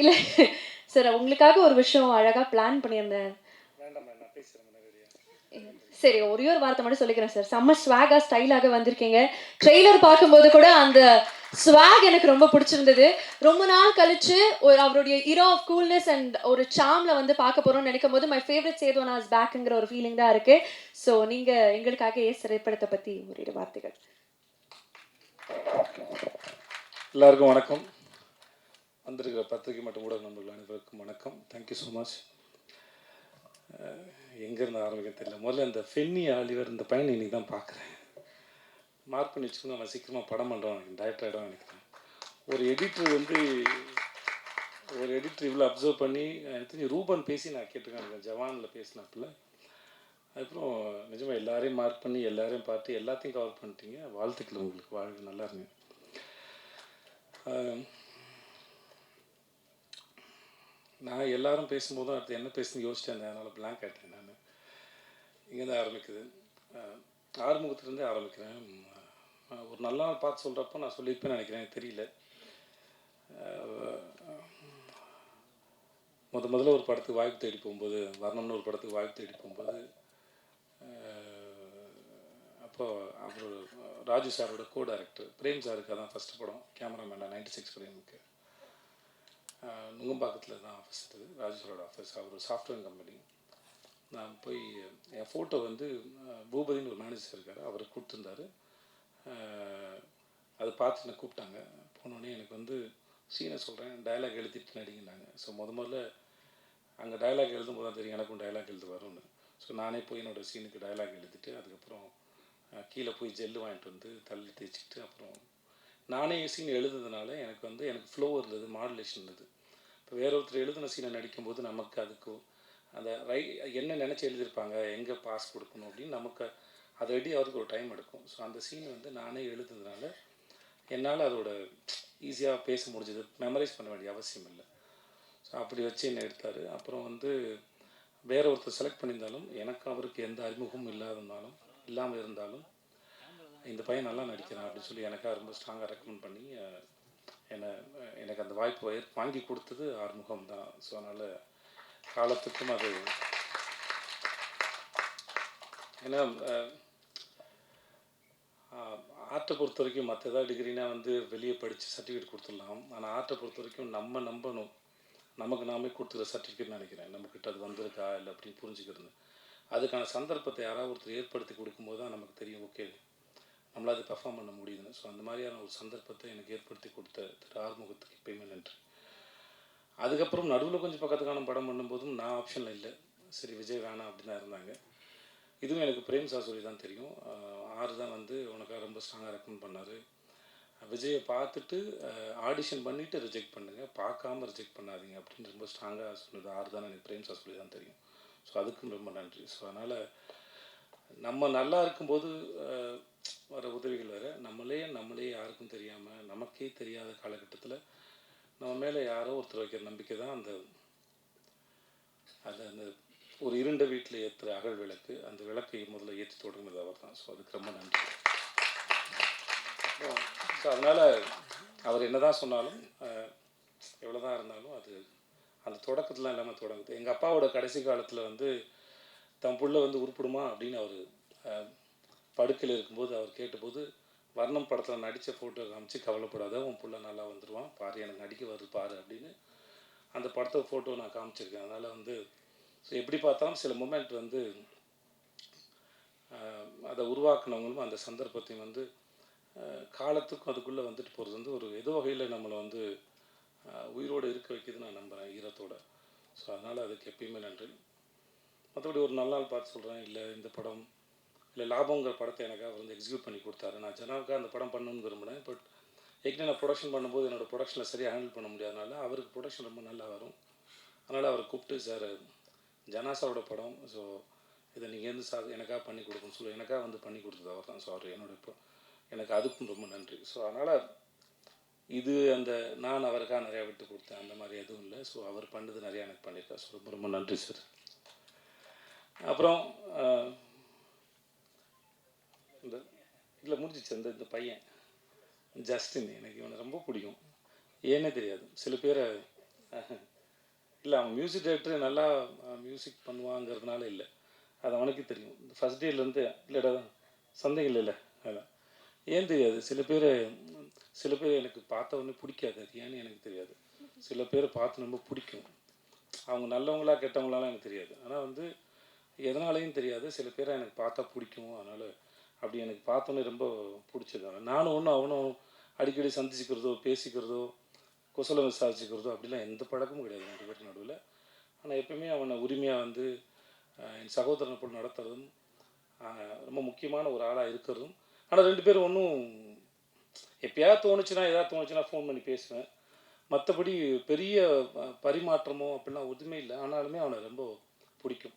இல்லை. சார் உங்களுக்காக ஒரு விஷயம் அழகாக பிளான் பண்ணியிருந்தேன். சரி ஒரே ஒரு வார்த்தை மட்டும் சொல்லிக்கிறேன் சார். செம்ம ஸ்வாகா ஸ்டைலாக வந்திருக்கீங்க. ட்ரெய்லர் பார்க்கும்போது கூட அந்த ஸ்வாக் எனக்கு ரொம்ப பிடிச்சிருந்தது. ரொம்ப நாள் கழிச்சு ஒரு அவருடைய இரோ ஆஃப் கூல்னஸ் அண்ட் ஒரு சாம்ல வந்து பார்க்க போறோம்னு நினைக்கும் போது மை ஃபேவரட் சேதுவன் ஆஸ் பேக்குங்கிற ஒரு ஃபீலிங் தான் இருக்கு. ஸோ நீங்க எங்களுக்காக ஏ திரைப்படத்தை பத்தி ஒரு இரு வார்த்தைகள். எல்லாருக்கும் வணக்கம். வந்திருக்கிற பத்திரிகை மற்றும் ஊடக நண்பர்கள் அனைவருக்கும் வணக்கம். தேங்க்யூ ஸோ மச் எங்கேருந்து ஆரம்பிக்க தெரியல. முதல்ல இந்த ஃபென்னி ஆலிவர் இந்த பையனை இன்றைக்கி தான் பார்க்குறேன். மார்க் பண்ணி வச்சுக்கணும் அவன் சீக்கிரமாக படம் பண்ணுறான் எனக்கு டைரக்டர் ஆகிடும் நினைக்கிறேன். ஒரு எடிட்டர் வந்து ஒரு எடிட்டர் இவ்வளோ அப்சர்வ் பண்ணி எத்தனை தெரிஞ்சு ரூபன் பேசி நான் கேட்டிருக்கேன். ஜவானில் பேசினாப்புல. அதுக்கப்புறம் நிஜமாக எல்லாரையும் மார்க் பண்ணி எல்லாரையும் பார்த்து எல்லாத்தையும் கவர் பண்ணிட்டீங்க. வாழ்த்துக்கள் உங்களுக்கு. வாழ்க்கை நல்லா இருங்க. நான் எல்லாரும் பேசும்போதும் அடுத்து என்ன பேசுன்னு யோசிச்சேன். அதனால் பிளாங்க் ஆகிட்டேன் நான். இங்கேருந்து ஆரம்பிக்குது. ஆறுமுகத்துலேருந்தே ஆரம்பிக்கிறேன். ஒரு நல்ல நாள் பார்த்து சொல்கிறப்போ நான் சொல்லியிருப்பேன்னு நினைக்கிறேன். எனக்கு தெரியல. முத முதல்ல ஒரு படத்துக்கு வாய்ப்பு தேடி போகும்போது வரணும்னு ஒரு படத்துக்கு வாய்ப்பு தேடி போகும்போது அப்போது அப்போ அவர் ராஜு சாரோட கோ டைரக்டர் பிரேம் சாருக்கு அதான் ஃபஸ்ட்டு படம். கேமராமேனாக நைன்டி சிக்ஸ் பிரேமுக்கு. நுங்கம்பாக்கத்தில் தான் ஆஃபீஸ் இருக்குது. ராஜேஸ்வரோட ஆஃபீஸ் அவர் சாஃப்ட்வேர் கம்பெனி நான் போய் என் ஃபோட்டோ வந்து பூபதின்னு ஒரு மேனேஜர் இருக்கார். அவர் கொடுத்துருந்தாரு. அதை பார்த்து என்னை கூப்பிட்டாங்க. போனோடனே எனக்கு வந்து சீனை சொல்கிறேன் டயலாக் எழுதிட்டு நடிங்கன்னாங்க ஸோ முத முதல்ல அங்கே டயலாக் எழுதும் போது தான் தெரியும் எனக்கும் டயலாக் எழுத வரும்னு. ஸோ நானே போய் என்னோடய சீனுக்கு டயலாக் எழுதிட்டு அதுக்கப்புறம் கீழே போய் ஜெல்லு வாங்கிட்டு வந்து தள்ளி தேய்ச்சிட்டு அப்புறம் நானே சீன் எழுதுனதுனால எனக்கு வந்து எனக்கு ஃப்ளோ இருந்தது மாடுலேஷன் இருந்தது. இப்போ வேற ஒருத்தர் எழுதின சீனை நடிக்கும்போது நமக்கு அதுக்கு அந்த ரை என்ன நினச்சி எழுதியிருப்பாங்க எங்கே பாஸ் கொடுக்கணும் அப்படின்னு நமக்கு அதை ரெடி அவருக்கு ஒரு டைம் எடுக்கும். ஸோ அந்த சீன் வந்து நானே எழுதுனதுனால என்னால் அதோட ஈஸியாக பேச முடிஞ்சது. மெமரைஸ் பண்ண வேண்டிய அவசியம் இல்லை. ஸோ அப்படி வச்சு என்னை எடுத்தார். அப்புறம் வந்து வேற ஒருத்தர் செலக்ட் பண்ணியிருந்தாலும் எனக்கு அவருக்கு எந்த அறிமுகமும் இல்லாதிருந்தாலும் இல்லாமல் இருந்தாலும் இந்த பையன் நல்லா நடிக்கிறான் அப்படின்னு சொல்லி எனக்காக ரொம்ப ஸ்ட்ராங்காக ரெக்கமெண்ட் பண்ணி என்னை எனக்கு அந்த வாய்ப்பு வாங்கி கொடுத்தது ஆறுமுகம் தான் ஸோ அதனால் காலத்துக்கும் அது ஏன்னா ஆர்ட்டை பொறுத்த வரைக்கும் மற்ற ஏதாவது டிகிரினா வந்து வெளியே படித்து சர்டிஃபிகேட் கொடுத்துடலாம். ஆனால் ஆர்ட்டை பொறுத்த வரைக்கும் நம்ம நம்பணும். நமக்கு நாமே கொடுத்துற சர்டிஃபிகேட் நினைக்கிறேன். நம்மக்கிட்ட அது வந்திருக்கா? இல்லை அப்படின்னு புரிஞ்சுக்கிறது. அதுக்கான சந்தர்ப்பத்தை யாராவது ஒருத்தர் ஏற்படுத்தி கொடுக்கும்போது தான் நமக்கு தெரியும். ஓகே. நம்மளால் அது பெர்ஃபார்ம் பண்ண முடியுதுன்னு ஸோ அந்த மாதிரியான ஒரு சந்தர்ப்பத்தை எனக்கு ஏற்படுத்தி கொடுத்த திரு ஆறுமுகத்துக்கு எப்பயுமே நன்றி. அதுக்கப்புறம் நடுவில் கொஞ்சம் பக்கத்துக்கான படம் பண்ணும்போதும் நான் ஆப்ஷனில் இல்லை. சரி விஜய் வேணாம் அப்படின்னு தான் இருந்தாங்க. இதுவும் எனக்கு பிரேம் சாசுரி தான் தெரியும். ஆறு தான் வந்து உனக்காக ரொம்ப ஸ்ட்ராங்காக ரெக்கமெண்ட் பண்ணார். விஜயை பார்த்துட்டு ஆடிஷன் பண்ணிவிட்டு ரிஜெக்ட் பண்ணுங்க. பார்க்காம ரிஜெக்ட் பண்ணாதீங்க அப்படின்னு ரொம்ப ஸ்ட்ராங்காக சொன்னது ஆறு தான் எனக்கு பிரேம் சாசுரி சொல்லி தான் தெரியும். ஸோ அதுக்கும் ரொம்ப நன்றி. ஸோ அதனால் நம்ம நல்லா இருக்கும்போது வர உதவிகள் வேறு. நம்மளே நம்மளே யாருக்கும் தெரியாமல் நமக்கே தெரியாத காலகட்டத்தில் நம்ம மேலே யாரோ ஒருத்தர் வைக்கிற நம்பிக்கை தான் அந்த அது அந்த ஒரு இருண்ட வீட்டில் ஏற்றுற அகல் விளக்கு. அந்த விளக்கை முதல்ல ஏற்றி தொடங்கினது அவர் தான். ஸோ அதுக்கு ரொம்ப நன்றி. ஸோ அதனால் அவர் என்ன தான் சொன்னாலும் எவ்வளோ தான் இருந்தாலும் அது அந்த தொடக்கத்தில் இல்லாமல் தொடங்குது. எங்கள் அப்பாவோட கடைசி காலத்தில் வந்து தம் புள்ள வந்து உருப்பிடுமா அப்படின்னு அவர் படுக்கையில் இருக்கும்போது அவர் கேட்டபோது வர்ணம் படத்தில் நடித்த ஃபோட்டோ காமிச்சு கவலைப்படாத உன் புள்ள நல்லா வந்துடுவான் பாரு எனக்கு நடிக்க வருது பாரு அப்படின்னு அந்த படத்தை ஃபோட்டோ நான் காமிச்சிருக்கேன். அதனால் வந்து ஸோ எப்படி பார்த்தாலும் சில மூமெண்ட் வந்து அதை உருவாக்குனவங்களும் அந்த சந்தர்ப்பத்தையும் வந்து காலத்துக்கும் அதுக்குள்ளே வந்துட்டு போகிறது வந்து ஒரு ஏதோ வகையில் நம்மளை வந்து உயிரோடு இருக்க வைக்குதுன்னு நான் நம்புகிறேன் ஈரத்தோட. ஸோ அதனால் அதுக்கு எப்பயுமே நன்றி. மற்றபடி ஒரு நல்ல நாள் பார்த்து சொல்கிறேன் இல்லை இந்த படம் இல்லை லாபங்கிற படத்தை எனக்கு அவர் வந்து எக்ஸிக்யூட் பண்ணி கொடுத்தாரு. நான் ஜனாவுக்காக அந்த படம் பண்ணணும்னு விரும்பினேன் பட் ஏற்கனவே நான் ப்ரொடக்ஷன் பண்ணும்போது என்னோடய ப்ரொடக்ஷனில் சரியாக ஹேண்டில் பண்ண முடியாதனால அவருக்கு ப்ரொடக்ஷன் ரொம்ப நல்லா வரும். அதனால் அவரை கூப்பிட்டு சார் ஜனாசாவோட படம் ஸோ இதை நீங்கள் வந்து சார் எனக்காக பண்ணி கொடுக்கணும்னு சொல்லி. எனக்காக வந்து பண்ணி கொடுத்தது அவர் தான். ஸோ அவர் என்னோட இப்போ எனக்கு அதுக்கும் ரொம்ப நன்றி. ஸோ அதனால் இது அந்த நான் அவருக்காக நிறையா விட்டு கொடுத்தேன். அந்த மாதிரி எதுவும் இல்லை. ஸோ அவர் பண்ணது நிறையா எனக்கு பண்ணியிருக்கார். ஸோ ரொம்ப ரொம்ப நன்றி சார். அப்புறம் இந்த இல்லை முடிஞ்சிச்சு இந்த இந்த பையன். ஜஸ்டின் எனக்கு இவனை ரொம்ப பிடிக்கும். ஏன்னே தெரியாது. சில பேரை இல்லை அவன் மியூசிக் டைரக்டர் நல்லா மியூசிக் பண்ணுவாங்கிறதுனால இல்லை. அது அவனுக்கு தெரியும். ஃபஸ்ட் டேலேருந்து இல்லைடா சந்தேகம் இல்லைல்ல அதான். ஏன் தெரியாது? சில பேர் சில பேர் எனக்கு பார்த்த உடனே பிடிக்காது. அது ஏன்னு எனக்கு தெரியாது. சில பேரை பார்த்து ரொம்ப பிடிக்கும். அவங்க நல்லவங்களா கெட்டவங்களாலாம் எனக்கு தெரியாது. ஆனால் வந்து எதனாலையும் தெரியாது. சில பேரை எனக்கு பார்த்தா பிடிக்கும். அதனால் அப்படி எனக்கு பார்த்தோன்னே ரொம்ப பிடிச்சது. நானும் ஒன்றும் அவனும் அடிக்கடி சந்திச்சுக்கிறதோ பேசிக்கிறதோ குசலம் விசாரிச்சுக்கிறதோ அப்படிலாம் எந்த பழக்கமும் கிடையாது ரெண்டு பேருக்கு நடுவில். ஆனால் எப்பயுமே அவனை உரிமையாக வந்து என் சகோதரனை போல் நடத்துறதும் ரொம்ப முக்கியமான ஒரு ஆளாக இருக்கிறதும் ஆனால் ரெண்டு பேரும் ஒன்றும் எப்பயாவது தோணுச்சுன்னா ஏதாவது தோணுச்சுன்னா ஃபோன் பண்ணி பேசுவேன். மற்றபடி பெரிய பரிமாற்றமோ அப்படிலாம் ஒன்றுமே இல்லை. ஆனாலுமே அவனை ரொம்ப பிடிக்கும்.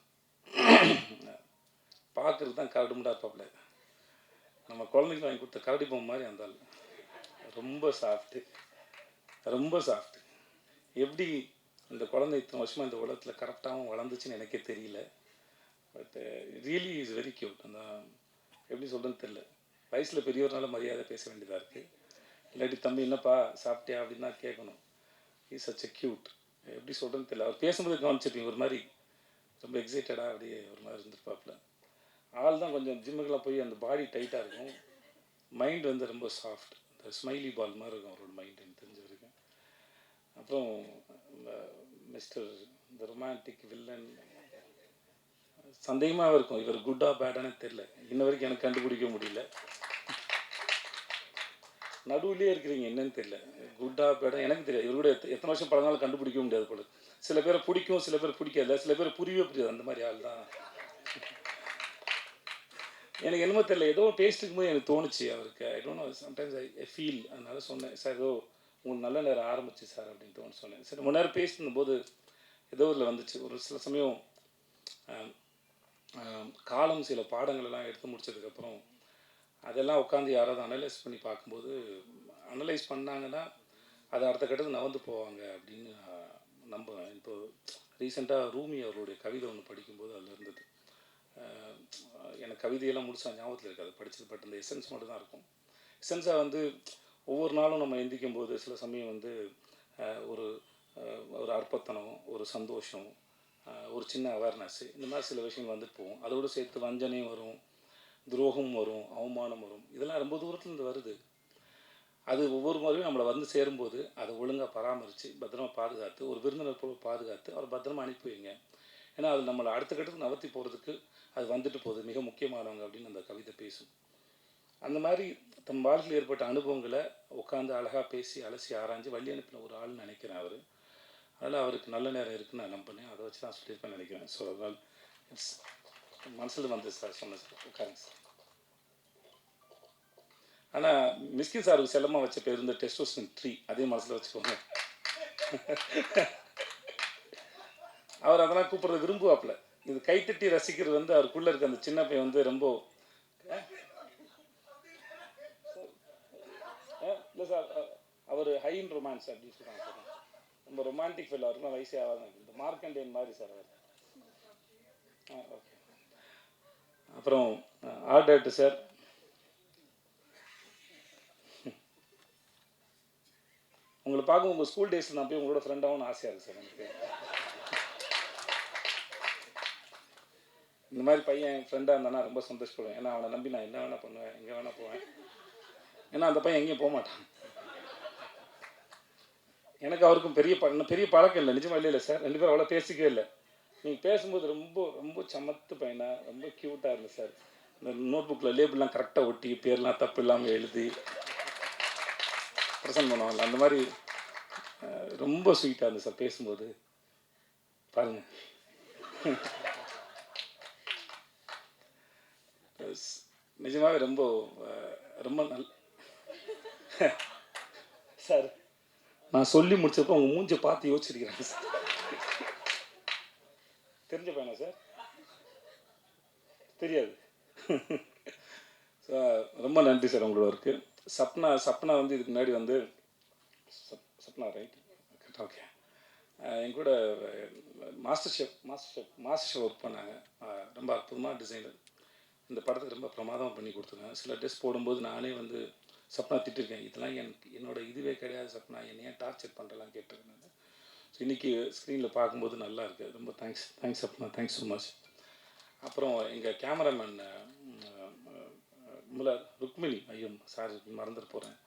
பார்க்குறது தான் கரடு முடா இருப்பாப்புல. நம்ம குழந்தைக்கு வாங்கி கொடுத்த கரடி பொம்மை மாதிரி அந்த ஆள். ரொம்ப சாஃப்ட்டு ரொம்ப சாஃப்ட்டு எப்படி இந்த குழந்தை இத்தனை வருஷமாக இந்த உலகத்தில் கரெக்டாகவும் வளர்ந்துச்சுன்னு எனக்கே தெரியல. But really is very cute அந்த எப்படி சொல்கிறேன்னு தெரில வயசில் பெரியவர்னால மரியாதை பேச வேண்டியதாக இருக்குது இல்லாட்டி தம்பி என்னப்பா சாப்பிட்டியா? அப்படின்னு தான் கேட்கணும். இஸ் சச் எ க்யூட் எப்படி சொல்கிறேன்னு தெரியல. அவர் பேசும்போது கவனிச்சிருப்பீங்க ஒரு மாதிரி ரொம்ப எக்ஸைட்டடாக அப்படியே ஒரு மாதிரி இருந்திருப்பாப்புல. ஆள் தான் கொஞ்சம் ஜிம்முக்கெல்லாம் போய் அந்த பாடி டைட்டாக இருக்கும். மைண்ட் வந்து ரொம்ப சாஃப்ட் இந்த ஸ்மைலி பால் மாதிரி இருக்கும் அவரோட மைண்ட் எனக்கு தெரிஞ்ச வரைக்கும். அப்புறம் மிஸ்டர் இந்த ரொமான்டிக் வில்லன் சந்தேகமாக இருக்கும். இவர் குட்டா பேடானே தெரில இன்ன வரைக்கும் எனக்கு கண்டுபிடிக்க முடியல. நடுவுலேயே இருக்கிறீங்க என்னன்னு தெரியல. குட்டா பேடா எனக்கு தெரியாது இவர் கூட எத்தனை வருஷம் பழங்காலம் கண்டுபிடிக்க முடியாது போல. சில பேரை பிடிக்கும் சில பேர் பிடிக்காது சில பேர் புரியவே புரியாது. அந்த மாதிரி ஆள் தான் எனக்கு என்னமோ தெரியல. ஏதோ பேசிட்டு இருக்கும்போது எனக்கு தோணுச்சு அவருக்கு. I don't know sometimes I feel அதனால சொன்னேன். சார் ஏதோ உங்களுக்கு நல்ல நேரம் ஆரம்பிச்சு சார் அப்படின்னு தோணு சொன்னேன். சரி ரொம்ப நேரம் பேசின போது ஏதோ ஒரு வந்துச்சு. ஒரு சில சமயம் காலம் சில பாடங்கள் எல்லாம் எடுத்து முடிச்சதுக்கப்புறம் அதெல்லாம் உட்காந்து யாராவது அனலைஸ் பண்ணி பார்க்கும்போது அனலைஸ் பண்ணாங்கன்னா அது அடுத்த கட்டத்துக்கு நகர்ந்து போவாங்க அப்படின்னு நம்புவேன் இப்போ ரீசெண்டாக ரூமி அவருடைய கவிதை ஒன்று படிக்கும்போது அதில் இருந்தது. எனக்கு கவிதையெல்லாம் முடிச்சா ஞாபகத்தில் இருக்காது படிச்சது பட் அந்த எசன்ஸ் மட்டும் தான் இருக்கும் எசன்ஸாக வந்து ஒவ்வொரு நாளும் நம்ம எந்திக்கும் போது சில சமயம் வந்து ஒரு ஒரு அற்பத்தனம் ஒரு சந்தோஷம் ஒரு சின்ன அவேர்னஸ் இந்த மாதிரி சில விஷயங்கள் வந்துட்டு போகும். அதோடு சேர்த்து வஞ்சனையும் வரும் துரோகம் வரும் அவமானம் வரும். இதெல்லாம் ரொம்ப தூரத்துலேருந்து வருது. அது ஒவ்வொரு முறையும் நம்மளை வந்து சேரும்போது அதை ஒழுங்காக பராமரித்து பத்திரமா பாதுகாத்து ஒரு விருந்தினர் போல பாதுகாத்து அவரை பத்திரமா அனுப்பி வைங்க. ஏன்னா அது நம்மளை அடுத்த கட்டத்துக்கு நகர்த்தி போகிறதுக்கு அது வந்துட்டு போகுது. மிக முக்கியமானவங்க அப்படின்னு அந்த கவிதை பேசும். அந்த மாதிரி தம் வாழ்க்கையில் ஏற்பட்ட அனுபவங்களை உட்காந்து அழகாக பேசி அலசி ஆராய்ஞ்சு வழி அனுப்பின ஒரு ஆள்னு நினைக்கிறேன் அவர். அதனால் அவருக்கு நல்ல நேரம் இருக்குன்னு நான் நம்பினேன் அதை வச்சு தான் சொல்லியிருப்பேன் நினைக்கிறேன். ஸோ அதனால் இட்ஸ் மனசில் வந்து சார் சொன்னேன் சார் உட்காருங்க சார். ஆனால் மிஸ்கின் சாருக்கு செல்லமாக வச்ச பேர் வந்து டெஸ்டோசன் ட்ரீ அதே மனசில் வச்சுக்கோங்க. அவர் அதெல்லாம் கூப்பிட்றது விரும்புவாப்புல. இது கைத்தட்டி ரசிக்கிறது வந்து அவருக்குள்ளே இருக்க அந்த சின்ன பையன் வந்து ரொம்ப இல்லை சார் அவர் ஹை இன் ரொமான்ஸ் அப்படின்னு சொல்கிறாங்க சார். ரொம்ப ரொமான்டிக் ஃபீல் அவருக்கு வயசே ஆகாது. இந்த மார்க்கண்டேன் மாதிரி சார் அவர். ஆ ஓகே. அப்புறம் ஆர்டர் சார். உங்களை பார்க்கும் உங்கள் ஸ்கூல் டேஸில் நான் போய் உங்களோட ஃப்ரெண்டாகவும் ஆசையாக இருக்குது சார் எனக்கு. இந்த மாதிரி பையன் என் ஃப்ரெண்டாக இருந்தானா ரொம்ப சந்தோஷப்படுவேன். ஏன்னா அவனை நம்பி நான் என்ன வேணால் பண்ணுவேன் எங்கே வேணால் போவேன். ஏன்னா அந்த பையன் எங்கேயும் போக மாட்டான். எனக்கு அவருக்கும் பெரிய ப பெரிய பழக்கம் இல்லை. நிஜமா இல்லை சார். ரெண்டு பேரும் அவ்வளோ பேசிக்கவே இல்லை. நீங்கள் பேசும்போது ரொம்ப ரொம்ப சமத்து பையனாக ரொம்ப க்யூட்டாக இருந்தது சார். இந்த நோட் புக்கில் லேபிள்லாம் கரெக்டாக ஒட்டி பேர்லாம் தப்பு இல்லாமல் எழுதி ப்ரெசன்ட் பண்ணுவாங்கல்ல அந்த மாதிரி ரொம்ப ஸ்வீட்டாக இருந்தது சார் பேசும்போது பாருங்க. நிஜமாகவே ரொம்ப ரொம்ப நல் சார் நான் சொல்லி முடிச்சப்போ உங்கள் மூஞ்சை பார்த்து யோசிச்சிருக்கிறேன் சார் தெரிஞ்ச பையனா சார் தெரியாது. ரொம்ப நன்றி சார் உங்களோட ஒர்க்கு சப்னா சப்னா வந்து இதுக்கு முன்னாடி வந்து சப் சப்னா ரைட் ஓகே என் கூட master chef master chef master chef work பண்ணாங்க ரொம்ப அற்புதமாக டிசைனர் இந்த படத்துக்கு ரொம்ப பிரமாதமாக பண்ணி கொடுத்துருக்கேன். சில ட்ரெஸ் போடும்போது நானே வந்து சப்னா திட்டிருக்கேன். இதெல்லாம் எனக்கு என்னோட இதுவே கிடையாது சப்னா. என்னை ஏன் டார்ச்சர் பண்ணுறலாம் கேட்டிருக்கேன் நான். ஸோ இன்றைக்கி ஸ்க்ரீனில் பார்க்கும்போது நல்லா இருக்குது ரொம்ப thanks thanks Sapna. Thanks so much அப்புறம் எங்கள் கேமராமேன் முல ருக்மிணி ஐயோ சாரி மறந்துட்டு போகிறேன்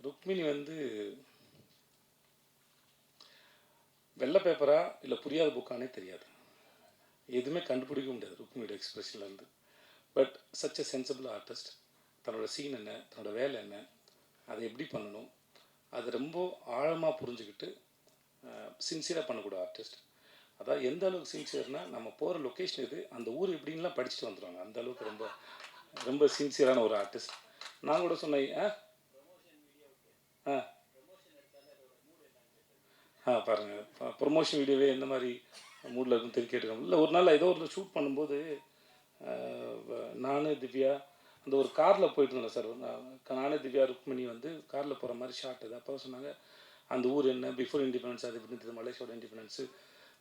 ருக்மிணி வந்து வெள்ளை பேப்பரா இல்லை புரியாத புக்கானே தெரியாது. எதுவுமே கண்டுபிடிக்க முடியாது ருக்மிணியோட எக்ஸ்பிரஷன்லேருந்து but such a sensible artist தன்னோட சீன் என்ன தன்னோட வேலை என்ன அதை எப்படி பண்ணணும் அது ரொம்ப ஆழமாக புரிஞ்சுக்கிட்டு சின்சியராக பண்ணக்கூடிய ஆர்டிஸ்ட் அதாவது எந்த அளவுக்கு சின்சியர்னால் நம்ம போகிற லொக்கேஷன் இது அந்த ஊர் எப்படின்லாம் படிச்சுட்டு வந்துடுவாங்க அந்த அளவுக்கு ரொம்ப ரொம்ப சின்சியரான ஒரு ஆர்டிஸ்ட் நான் கூட சொன்னேன் ஆ? ஆ? ஆ பாருங்கள் ப்ரொமோஷன் வீடியோவே எந்த மாதிரி மூடில் இருக்கும் தெரிவி கேட்டுருக்கோம் இல்லை ஒரு நாள் ஏதோ ஒரு ஷூட் பண்ணும்போது நான் திவ்யா அந்த ஒரு காரில் போயிட்டு இருந்தேன் சார் நானே திவ்யா ருக்மணி வந்து காரில் போகிற மாதிரி ஷார்ட் இது அப்போ சொன்னாங்க அந்த ஊர் என்ன? பிஃபோர் இண்டிபெண்டன்ஸ் அது எப்படி இருந்தது மலேசியாவோட இண்டிபெண்டன்ஸு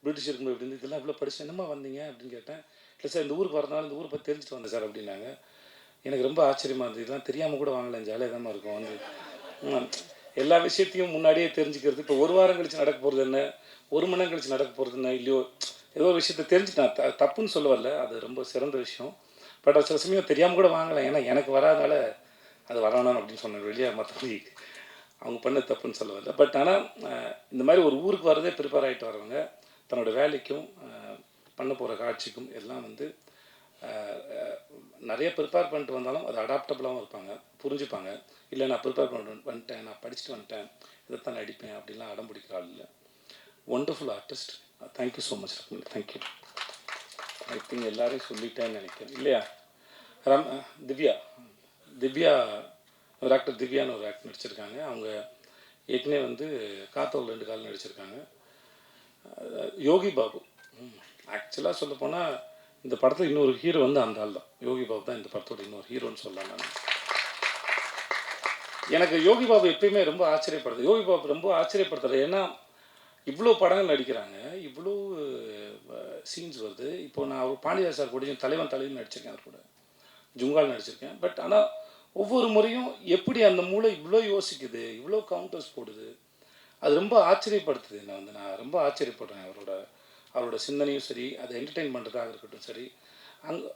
பிரிட்டிஷ் இருக்கும்போது எப்படி இருந்தது இதெல்லாம் இவ்வளோ படிச்சு என்னமா வந்தீங்க? அப்படின்னு கேட்டேன். இல்லை சார் இந்த ஊருக்கு வரனால இந்த ஊரை பற்றி தெரிஞ்சுட்டு வந்தேன் சார் அப்படின்னாங்க. எனக்கு ரொம்ப ஆச்சரியமாக இருந்தது. இதெல்லாம் தெரியாமல் கூட வாங்கலாம் ஜாலியாக தான் இருக்கும். வந்து எல்லா விஷயத்தையும் முன்னாடியே தெரிஞ்சுக்கிறது. இப்போ ஒரு வாரம் கழித்து நடக்க போகிறது என்ன? ஒரு மணி நேரம் கழிச்சு நடக்க போகிறது என்ன? இல்லையோ ஏதோ ஒரு விஷயத்த தெரிஞ்சுட்டேன். த தப்புன்னு சொல்ல வரல. அது ரொம்ப சிறந்த விஷயம். பட் அது சில சமயம் தெரியாமல் கூட வாங்கலாம். ஏன்னா எனக்கு வராதனால அது வரணும் அப்படின்னு சொன்னேன் வெளியே மற்றபடி. அவங்க பண்ண தப்புன்னு சொல்ல வரல. பட் ஆனால் இந்த மாதிரி ஒரு ஊருக்கு வரதே ப்ரிப்பேர் ஆகிட்டு வரவங்க தன்னோட வேலைக்கும் பண்ண போகிற காட்சிக்கும் எல்லாம் வந்து நிறைய ப்ரிப்பேர் பண்ணிட்டு வந்தாலும் அது அடாப்டபுளாகவும் இருப்பாங்க புரிஞ்சுப்பாங்க. இல்லை நான் ப்ரிப்பேர் பண்ணிட்டு வந்துட்டேன் நான் படிச்சுட்டு வந்துட்டேன் இதைத்தான் நடிப்பேன் அப்படிலாம் அடம் பிடிக்கிற ஆள் இல்லை. Wonderful artist thank you so much thank you I think எல்லாரையும் சொல்லிட்டேன்னு நினைக்கிறேன். இல்லையா? ரம் திவ்யா. திவ்யா ஒரு ஆக்டர் திவ்யான்னு ஒரு ஆக்டர் நடிச்சிருக்காங்க. அவங்க ஏற்கனவே வந்து காத்தோல் ரெண்டு கால் நடிச்சிருக்காங்க. யோகி பாபு. ஆக்சுவலாக சொல்ல போனால் இந்த படத்தில் இன்னொரு ஹீரோ வந்து அந்த ஆள் தான் யோகி பாபு தான் இந்த படத்தோட இன்னொரு ஹீரோன்னு சொல்லலாம் நான். எனக்கு யோகி பாபு எப்பயுமே ரொம்ப ஆச்சரியப்படுது. யோகி பாபு ரொம்ப ஆச்சரியப்படுத்துறது ஏன்னா இவ்வளோ படங்கள் நடிக்கிறாங்க. இவ்வளோ சீன்ஸ் வருது. இப்போ நான் அவர் பாண்டியா சார் தலைவன் தலைவன் நடிச்சிருக்கேன் அவர் கூட. ஜுங்கால் நடிச்சிருக்கேன். பட் ஆனால் ஒவ்வொரு முறையும் எப்படி அந்த மூளை இவ்வளோ யோசிக்குது இவ்வளோ கவுண்டர்ஸ் போடுது அது ரொம்ப ஆச்சரியப்படுத்துது என்னை வந்து. நான் ரொம்ப ஆச்சரியப்படுறேன் அவரோட அவரோட சிந்தனையும் சரி அதை என்டர்டெயின் பண்ணுறதாக இருக்கட்டும் சரி. அங்கே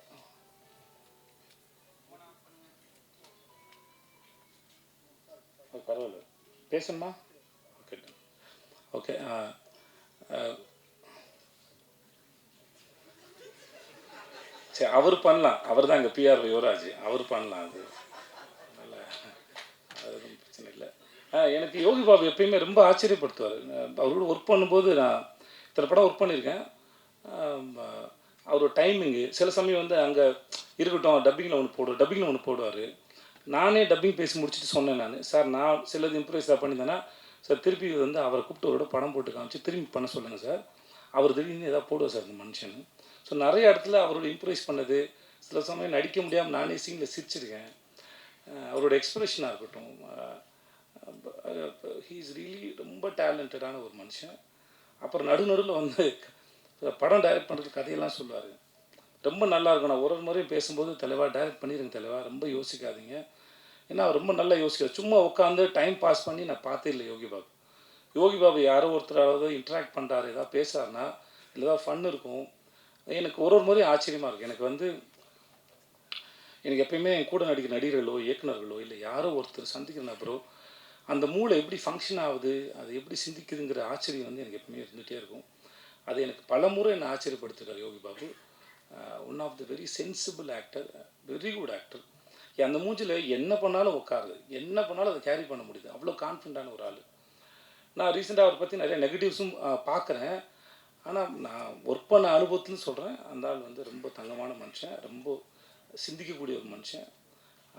பரவாயில்ல. பேசணுமா? ஓகே ஓகே சரி அவர் பண்ணலாம். அவர் தான் அங்கே பிஆர் யுவராஜ். அவர் பண்ணலாம் அது. அதனால் அது ஒன்றும் பிரச்சனை இல்லை. ஆ, எனக்கு யோகி பாபு எப்பயுமே ரொம்ப ஆச்சரியப்படுத்துவார். அவரோட ஒர்க் பண்ணும்போது நான் இத்தனை படம் ஒர்க் பண்ணியிருக்கேன். அவர் டைமிங்கு சில சமயம் வந்து அங்கே இருக்கட்டும் டப்பிங்கில் ஒன்று போடுவார் டப்பிங்கில் ஒன்று போடுவார். நானே டப்பிங் பேசி முடிச்சுட்டு சொன்னேன் நான். சார் நான் சிலது இம்ப்ரூவைஸாக பண்ணியிருந்தேன்னா சார் திருப்பி வந்து அவரை கூப்பிட்டு அவரோட படம் போட்டு காமிச்சு திரும்பி பண்ண சொல்லுங்கள் சார். அவர் திடீர்னு ஏதாவது போடுவார் சார் இந்த மனுஷன். ஸோ நிறைய இடத்துல அவரோட இம்ப்ரூவைஸ் பண்ணது சில சமயம் நடிக்க முடியாமல் நானே சீனில் சிரிச்சிருக்கேன். அவரோட எக்ஸ்பிரஷனாக இருக்கட்டும் ஹீ இஸ் ரியலி ரொம்ப டேலண்டடான ஒரு மனுஷன். அப்புறம் நடுநடுவில் வந்து படம் டைரக்ட் பண்ணுறது கதையெல்லாம் சொல்லுவார். ரொம்ப நல்லா இருக்கும். நான் ஒரு ஒரு முறையும் பேசும்போது தலைவா டைரக்ட் பண்ணிடுங்க தலைவா. ரொம்ப யோசிக்காதீங்க. ஏன்னா அவர் ரொம்ப நல்லா யோசிக்காது சும்மா உட்காந்து டைம் பாஸ் பண்ணி நான் பார்த்தே இல்லை யோகி பாபு. யோகி பாபு யாரோ ஒருத்தராவது இன்ட்ராக்ட் பண்ணுறாரு ஏதாவது பேசுறாருன்னா இல்லை ஏதாவது ஃபன் இருக்கும். எனக்கு ஒரு ஒரு முறையும் ஆச்சரியமாக இருக்கும் எனக்கு வந்து எனக்கு எப்பயுமே என் கூட நடிக்கிற நடிகர்களோ இயக்குனர்களோ இல்லை யாரோ ஒருத்தர் சந்திக்கிற நபரோ அந்த மூளை எப்படி ஃபங்க்ஷன் ஆகுது அது எப்படி சிந்திக்குதுங்கிற ஆச்சரியம் வந்து எனக்கு எப்பவுமே இருந்துகிட்டே இருக்கும். அது எனக்கு பல முறை என்னை ஆச்சரியப்படுத்துகிறார் Yogi Babu. One of the very sensible actor very good actor அந்த மூஞ்சில் என்ன பண்ணாலும் உட்காருது. என்ன பண்ணாலும் அதை கேரி பண்ண முடியுது. அவ்வளோ கான்ஃபிடண்டான ஒரு ஆள். நான் ரீசெண்டாக அவரை பற்றி நிறைய நெகட்டிவ்ஸும் பார்க்குறேன். ஆனால் நான் ஒர்க் பண்ண அனுபவத்துன்னு சொல்கிறேன் அந்த ஆள் வந்து ரொம்ப தங்கமான மனுஷன். ரொம்ப சிந்திக்கக்கூடிய ஒரு மனுஷன்.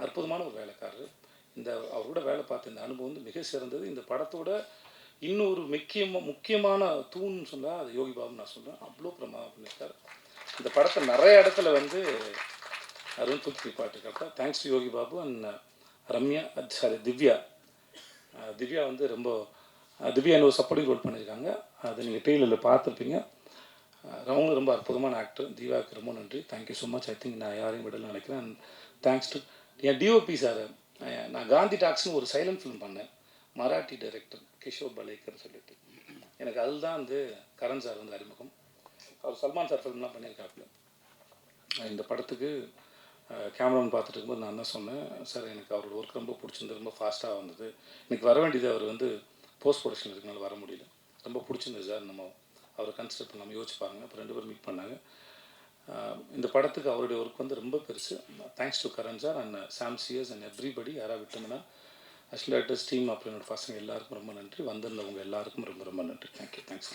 அற்புதமான ஒரு வேலைக்காரர். இந்த அவர் கூட வேலை பார்த்த இந்த அனுபவம் வந்து மிக சிறந்தது. இந்த படத்தோட இன்னொரு முக்கியமாக முக்கியமான தூண்னு சொன்னால் அது யோகி பாபு நான் சொல்கிறேன் அவ்வளோ பிரமாதம் பண்ணியிருக்கார். இந்த படத்தை நிறைய இடத்துல வந்து அருண் தூக்கி பாட்டு கரெக்டாக thanks to Yogi Babu and uh, Ramya uh, sorry Divya. Uh, Divya வந்து ரொம்ப திவ்யா ஒரு சப்போர்ட்டிங் ரோல் பண்ணியிருக்காங்க. அது நீங்கள் டெய்லரில் பார்த்துருப்பீங்க. அஹ் அவங்களும் ரொம்ப அற்புதமான ஆக்டர் திவ்யாவுக்கு ரொம்ப நன்றி. Thank you so much I think நான் யாரையும் விடலன்னு நினைக்கிறேன். அண்ட் தேங்க்ஸ் டு என் டிஓபி சார் நான் காந்தி டாக்ஸ்னு ஒரு சைலண்ட் ஃபிலிம் பண்ணேன். மராட்டி டைரக்டர் கிஷோர் பலேக்கர் சொல்லிட்டு. எனக்கு அதுதான் வந்து கரண் சார் வந்து அறிமுகம். அவர் சல்மான் சார் ஃபிலிம்லாம் பண்ணியிருக்காப்புல. இந்த படத்துக்கு கேமராமேன் பார்த்துட்டு இருக்கும்போது நான் தான் சொன்னேன் சார் எனக்கு அவரோட ஒர்க் ரொம்ப பிடிச்சிருந்தது ரொம்ப ஃபாஸ்ட்டாக வந்தது. எனக்கு வர வேண்டியது அவர் வந்து போஸ்ட் ப்ரொடக்ஷன் இருக்கனால வர முடியல. ரொம்ப பிடிச்சிருந்தது சார் நம்ம அவரை கன்சிடர் பண்ணாமல் யோசிச்சு பாருங்க அப்போ ரெண்டு பேரும் மீட் பண்ணாங்க. இந்த படத்துக்கு அவருடைய ஒர்க் வந்து ரொம்ப பெருசு. Thanks to Karan sir and Sam cheers and everybody யாராக விட்டோம்னா அஸ்லேட்டர்ஸ் டீம் அப்படின்னோட பசங்க எல்லாருக்கும் ரொம்ப நன்றி. வந்திருந்தவங்க எல்லாருக்கும் ரொம்ப ரொம்ப நன்றி. Thank you thanks